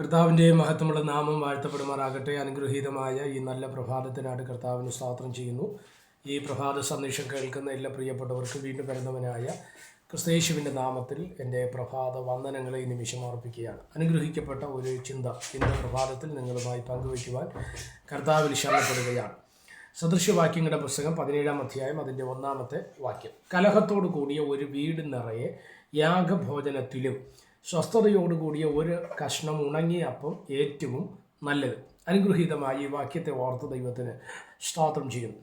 കർത്താവിന്റെ മഹത്വമുള്ള നാമം വാഴ്ത്തപ്പെടുമാറാകട്ടെ. അനുഗ്രഹീതമായ ഈ നല്ല പ്രഭാതത്തിനായിട്ട് കർത്താവിന് സ്വാത്രം ചെയ്യുന്നു. ഈ പ്രഭാത സന്ദേശം കേൾക്കുന്ന എല്ലാ പ്രിയപ്പെട്ടവർക്കും വീണ്ടും വരുന്നവനായ ക്രിസ്തേശുവിന്റെ നാമത്തിൽ എന്റെ പ്രഭാത വന്ദനങ്ങളെ നിമിഷം അർപ്പിക്കുകയാണ്. അനുഗ്രഹിക്കപ്പെട്ട ഒരു ചിന്ത ഇന്ന് പ്രഭാതത്തിൽ നിങ്ങളുമായി പങ്കുവയ്ക്കുവാൻ കർത്താവിൽ ശരണപ്പെടുകയാണ്. സദൃശ്യവാക്യങ്ങളുടെ പുസ്തകം പതിനേഴാം അധ്യായം അതിന്റെ ഒന്നാമത്തെ വാക്യം. കലഹത്തോടു കൂടിയ ഒരു വീട് നിറയെ യാഗഭോജനത്തിലും സ്വസ്ഥതയോടുകൂടിയ ഒരു കഷ്ണം ഉണങ്ങിയ അപ്പം ഏറ്റവും നല്ലത്. അനുഗ്രഹീതമായി ഈ വാക്യത്തെ ഓർത്ത് ദൈവത്തിന് സ്തോത്രം ചെയ്യുന്നു.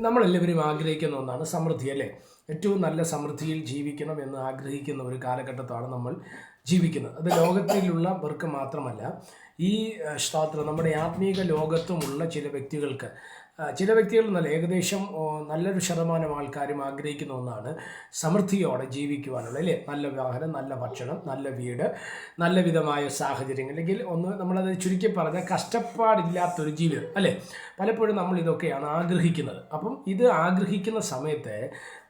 നമ്മളെല്ലാവരും ആഗ്രഹിക്കുന്ന ഒന്നാണ് സമൃദ്ധി അല്ലേ? ഏറ്റവും നല്ല സമൃദ്ധിയിൽ ജീവിക്കണം എന്ന് ആഗ്രഹിക്കുന്ന ഒരു കാലഘട്ടത്താണ് നമ്മൾ ജീവിക്കുന്നത്. അത് ലോകത്തിലുള്ളവർക്ക് മാത്രമല്ല ഈ സ്തോത്രം നമ്മുടെ ആത്മീക ലോകത്തുമുള്ള ചില വ്യക്തികൾക്ക് ചില വ്യക്തികൾ എന്നല്ല ഏകദേശം നല്ലൊരു ശതമാനം ആൾക്കാരും ആഗ്രഹിക്കുന്ന ഒന്നാണ് സമൃദ്ധിയോടെ ജീവിക്കുവാനുള്ള അല്ലേ? നല്ല വാഹനം നല്ല ഭക്ഷണം നല്ല വീട് നല്ല വിധമായ സാഹചര്യങ്ങൾ. അല്ലെങ്കിൽ ഒന്ന് നമ്മളത് ചുരുക്കി പറഞ്ഞാൽ കഷ്ടപ്പാടില്ലാത്തൊരു ജീവിതം അല്ലേ? പലപ്പോഴും നമ്മൾ ഇതൊക്കെയാണ് ആഗ്രഹിക്കുന്നത്. അപ്പം ഇത് ആഗ്രഹിക്കുന്ന സമയത്ത്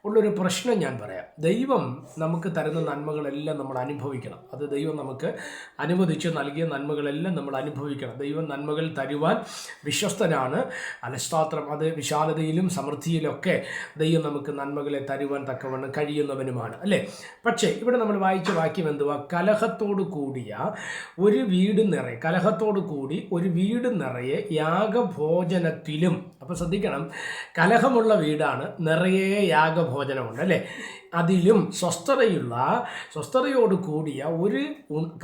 ഉള്ളൊരു പ്രശ്നം ഞാൻ പറയാം. ദൈവം നമുക്ക് തരുന്ന നന്മകളെല്ലാം നമ്മൾ അനുഭവിക്കണം. അത് ദൈവം നമുക്ക് അനുവദിച്ച് നൽകിയ നന്മകളെല്ലാം നമ്മൾ അനുഭവിക്കണം. ദൈവം നന്മകൾ തരുവാൻ വിശ്വസ്തനാണ്. അലസ്താത്രം അത് വിശാലതയിലും സമൃദ്ധിയിലൊക്കെ ദൈവം നമുക്ക് നന്മകളെ തരുവാൻ തക്കവണ്ണം കഴിയുന്നവനുമാണ്. അല്ലേ? പക്ഷേ ഇവിടെ നമ്മൾ വായിച്ച വാക്യം എന്തുവാ? കലഹത്തോടു കൂടിയ ഒരു വീട് നിറയെ കലഹത്തോടു കൂടി ഒരു വീട് നിറയെ യാഗഭോജനത്തിലും അപ്പോൾ ശ്രദ്ധിക്കണം. കലഹമുള്ള വീടാണ് നിറയെ യാഗഭോജനമുണ്ട് അല്ലേ? അതിലും സ്വസ്ഥതയുള്ള സ്വസ്ഥതയോട് കൂടിയ ഒരു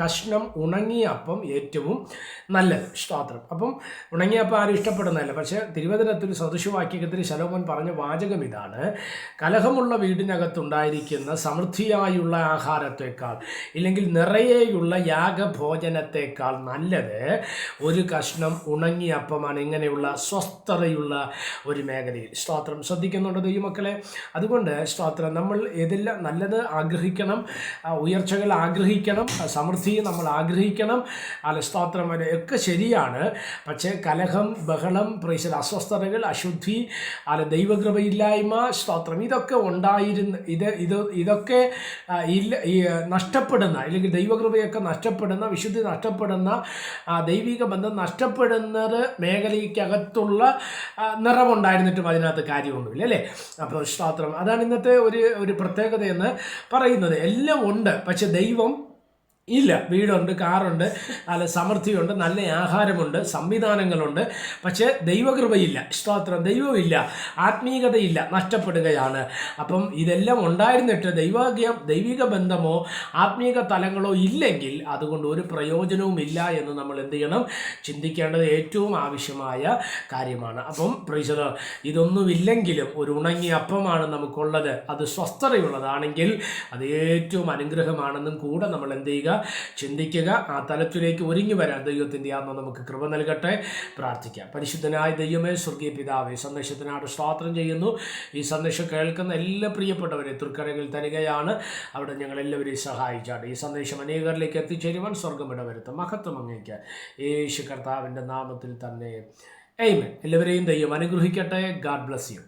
കഷ്ണം ഉണങ്ങിയ അപ്പം ഏറ്റവും നല്ലത് സ്തോത്രം. അപ്പം ഉണങ്ങിയ അപ്പം ആരും ഇഷ്ടപ്പെടുന്നതല്ല പക്ഷേ തിരുവചനത്തിൽ സദൃശവാക്യത്തിൽ ശലോമൻ പറഞ്ഞ വാചകം ഇതാണ് കലഹമുള്ള വീടിനകത്തുണ്ടായിരിക്കുന്ന സമൃദ്ധിയായുള്ള ആഹാരത്തേക്കാൾ ഇല്ലെങ്കിൽ നിറയെയുള്ള യാഗഭോജനത്തേക്കാൾ നല്ലത് ഒരു കഷ്ണം ഉണങ്ങിയ അപ്പമാണ്. ഇങ്ങനെയുള്ള സ്വസ്ഥതയുള്ള ഒരു മേഖലയിൽ. സ്തോത്രം. ശ്രദ്ധിക്കുന്നുണ്ട് ദൈവമക്കളെ? അതുകൊണ്ട് സ്തോത്രം നമ്മൾ ഏതെല്ലാം നല്ലത് ആഗ്രഹിക്കണം ഉയർച്ചകൾ ആഗ്രഹിക്കണം സമൃദ്ധി നമ്മൾ ആഗ്രഹിക്കണം. അല്ല സ്തോത്രം ഒക്കെ ശരിയാണ്. പക്ഷേ കലഹം ബഹളം പ്രൈശൽ അസ്വസ്ഥതകൾ അശുദ്ധി അല്ല ദൈവകൃപയില്ലായ്മ സ്തോത്രം ഇതൊക്കെ ഉണ്ടായിരുന്ന ഇത് ഇത് ഇതൊക്കെ ഇല്ല നഷ്ടപ്പെടുന്ന അല്ലെങ്കിൽ ദൈവകൃപയൊക്കെ നഷ്ടപ്പെടുന്ന വിശുദ്ധി നഷ്ടപ്പെടുന്ന ദൈവിക ബന്ധം നഷ്ടപ്പെടുന്നത് മേഖലയ്ക്കകത്തുള്ള നിറമുണ്ടായിരുന്നിട്ടും അതിനകത്ത് കാര്യമൊന്നുമില്ല അല്ലേ? അപ്പോൾ സ്തോത്രം അതാണ് ഇന്നത്തെ ഒരു ഒരു പ്രത്യേകതയെന്ന് പറയുന്നത്. എല്ലാം ഉണ്ട്. പക്ഷെ ദൈവം ഇല്ല വീടുണ്ട് കാറുണ്ട് അല്ല സമൃദ്ധിയുണ്ട് നല്ല ആഹാരമുണ്ട് സംവിധാനങ്ങളുണ്ട്. പക്ഷേ ദൈവകൃപയില്ല സ്തോത്രം ദൈവമില്ല ആത്മീയതയില്ല നഷ്ടപ്പെടുകയാണ്. അപ്പം ഇതെല്ലാം ഉണ്ടായിരുന്നിട്ട് ദൈവകീയ ദൈവിക ബന്ധമോ ആത്മീക തലങ്ങളോ ഇല്ലെങ്കിൽ അതുകൊണ്ട് ഒരു പ്രയോജനവും ഇല്ല എന്ന് നമ്മൾ എന്ത് ചെയ്യണം? ചിന്തിക്കേണ്ടത് ഏറ്റവും ആവശ്യമായ കാര്യമാണ്. അപ്പം പ്രൈസത് ഇതൊന്നുമില്ലെങ്കിലും ഒരു ഉണങ്ങിയ അപ്പമാണ് നമുക്കുള്ളത്. അത് സ്വസ്ഥതയുള്ളതാണെങ്കിൽ അത് ഏറ്റവും അനുഗ്രഹമാണെന്നും കൂടെ നമ്മൾ എന്ത് ചെയ്യുക? ചിന്തിക്കുക ആ തലത്തിലേക്ക് ഒരുങ്ങി വരാൻ ദൈവത്തിന്റെ ആത്മ നമുക്ക് കൃപ നൽകട്ടെ. പ്രാർത്ഥിക്കാം. പരിശുദ്ധനായ ദൈവമേ സ്വർഗീയ പിതാവേ സന്ദേശത്തിനാട് സ്വാത്രം ചെയ്യുന്നു. ഈ സന്ദേശം കേൾക്കുന്ന എല്ലാ പ്രിയപ്പെട്ടവരെ തൃക്കരകൾ തരികയാണ്. അവിടെ ഞങ്ങൾ എല്ലാവരെയും സഹായിച്ചാണ് ഈ സന്ദേശം അനേകരിലേക്ക് എത്തിച്ചേരുവാൻ സ്വർഗം ഇടവരുത്തും. മഹത്വം അങ്ങേക്ക്. യേശു കർത്താവിന്റെ നാമത്തിൽ തന്നെ. എയ്മൻ എല്ലാവരെയും ദൈവം അനുഗ്രഹിക്കട്ടെ. God bless you